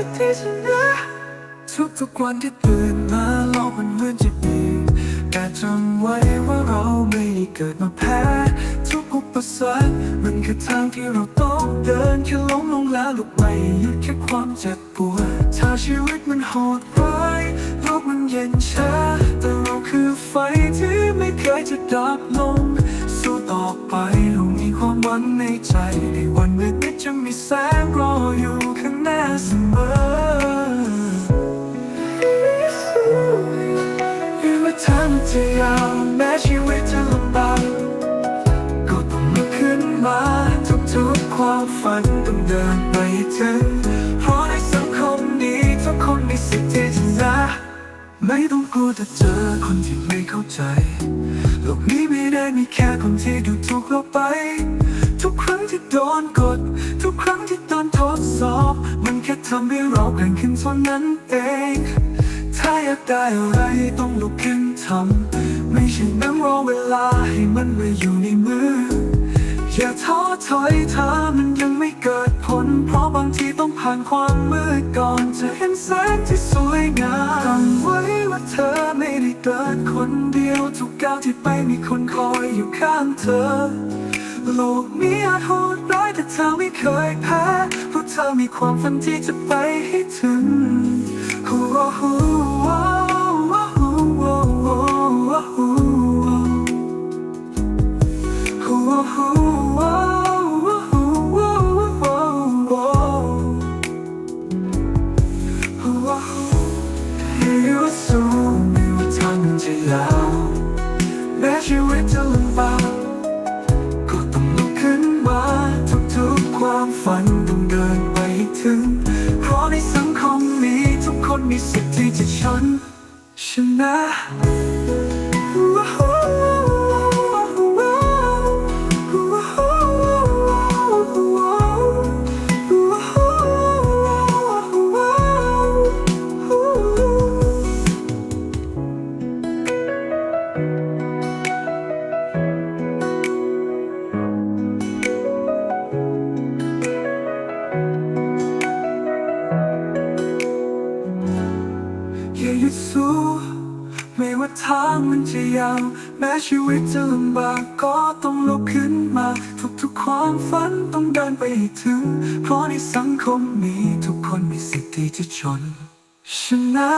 สิทธิ์ที่ชนะทุกทุกๆวันที่ตื่นมาโลกมันเหมือนจะดีแต่จำไว้ว่าเราไม่ได้เกิดมาแพ้ทุกอุปสรรคมันคือทางที่เราต้องเดินแค่ล้มลงแล้วลุกไม่หยุดแค่ความเจ็บปวดถ้าชีวิตมันโหดร้ายโลกมันเย็นชาแต่เราคือไฟที่ไม่เคยจะดับลงสู้ต่อไป เรามีความหวังในใจในวันมืดมิดจะมีแสงรออยู่ข้างหน้าเสมอไม่ว่าทางจะยาวแม้ชีวิตจะลำบากก็ต้องลุกขึ้นมาทุกๆความฝันต้องเดินไปให้ถึงเพราะในสังคมนี้ทุกคนมีสิทธิ์ที่จะนะไม่ต้องกลัวจะเจอคนที่ไม่เข้าใจโลกนี้ไม่ได้มีแค่คนที่ดูถูกเราไป ทุกครั้งที่โดนกด ทุกครั้งที่โดนทดสอบ มันแค่ทำให้เราแกร่งขึ้นเท่านั้นเอง ถ้าอยากได้อะไรต้องลุกขึ้นทำ ไม่ใช่นั่งรอเวลาให้มันมาอยู่ในมือ อย่าท้อถอยเธอมันยังไม่เกิดผล เพราะบางทีต้องผ่านความมืดก่อนจะเห็นแสงที่สวยงามจำไว้ว่าเธอไม่ได้เดินคนเดียว ทุกก้าวที่ไปมีคนคอยอยู่ข้างเธอ โลกมีอาจโหดร้ายแต่เธอไม่เคยแพ้เพราะเธอมีความฝันที่จะไปให้ถึงฮู้ฮู้ว้าวว้าวว้าวว้าวว้าวฮู้ มีสิทธิ์ที่จะชนชนะ ไม่ว่าทางมันจะยาว แม้ชีวิตจะลำบากก็ต้องลุกขึ้นมา ทุกๆความฝันต้องเดินไปให้ถึง เพราะในสังคมนี้ทุกคนมีสิทธิ์ที่จะชนชนะ